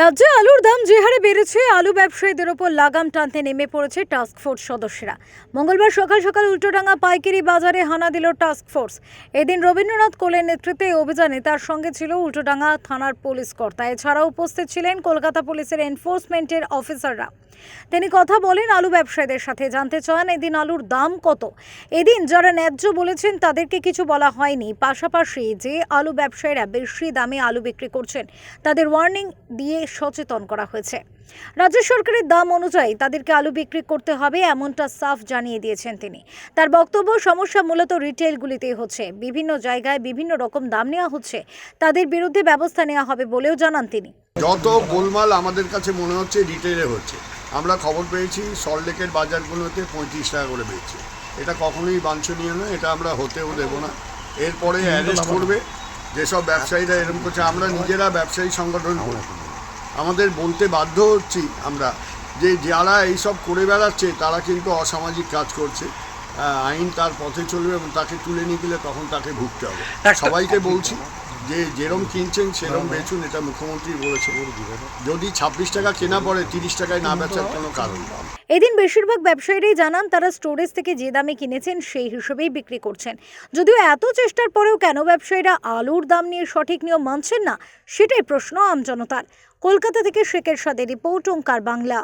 রাজ্যে আলুর দাম যে হারে বেড়েছে, আলু ব্যবসায়ীদের ওপর লাগাম টানতে নেমে পড়েছে টাস্কফোর্স সদস্যরা। মঙ্গলবার সকাল সকাল উল্টোডাঙ্গা পাইকারি বাজারে হানা দিল টাস্কফোর্স এদিন রবীন্দ্রনাথ কোলের নেতৃত্বে অভিযানে তার সঙ্গে ছিল উল্টোডাঙ্গা থানার পুলিশ কর্তা। এছাড়াও উপস্থিত ছিলেন কলকাতা পুলিশের এনফোর্সমেন্টের অফিসাররা তিনি কথা বলেন আলু ব্যবসায়ীদের সাথে, জানতে চান এদিন আলুর দাম কত। এদিন যারা ন্যায্য বলেছেন তাদেরকে কিছু বলা হয়নি। পাশাপাশি যে আলু ব্যবসায়ীরা বেশি দামে আলু বিক্রি করছেন, তাদের ওয়ার্নিং দিয়ে সচেতন করা হয়েছে। রাজ্য সরকারের দাম অনুযায়ী তাদেরকে আলু বিক্রি করতে হবে, এমনটা সাফ জানিয়ে দিয়েছেন তিনি। তার বক্তব্য, সমস্যা মূলত রিটেলগুলিতেই হচ্ছে। বিভিন্ন জায়গায় বিভিন্ন রকম দাম নেওয়া হচ্ছে। তাদের বিরুদ্ধে ব্যবস্থা নেওয়া হবে বলেও জানান তিনি। যত গোলমাল আমাদের কাছে মনে হচ্ছে রিটেলে হচ্ছে। আমরা খবর পেয়েছি সল্টলেকের বাজারগুলোতে পঁয়ত্রিশ টাকা করে বেচছে। এটা কখনোই বাঞ্ছনীয় নয়, এটা আমরা হতেও দেব না। এরপরে অ্যারেস্ট করবে। যেসব ব্যবসায়ীরা এরকম করছে, আমরা নিজেরা ব্যবসায়ী সংগঠন করি আমাদের বলতে বাধ্য হচ্ছি আমরা যে যারা এইসব করে বেড়াচ্ছে তারা কিন্তু অসামাজিক কাজ করছে। আইন তার পথে চলবে এবং তাকে তুলে নিয়ে গেলে তখন তাকে ভুগতে হবে। সবাইকে বলছি যে যেরম কিনছেন সেরম বেচুন এটা মুখ্যমন্ত্রী বলেছে যদি ছাব্বিশ টাকা কেনা পড়ে তিরিশ টাকায় না বেচার কোনো কারণ এদিন বেশিরভাগ ব্যবসায়ীরাই জানান তারা স্টোরেজ থেকে যে দামে কিনেছেন সেই হিসেবেই বিক্রি করছেন। যদিও এত চেষ্টার পরেও কেন ব্যবসায়ীরা আলুর দাম নিয়ে সঠিক নিয়ম মানছেন না সেটাই প্রশ্ন আমজনতার কলকাতা থেকে শেখের সাদের রিপোর্ট ওঙ্কার বাংলা।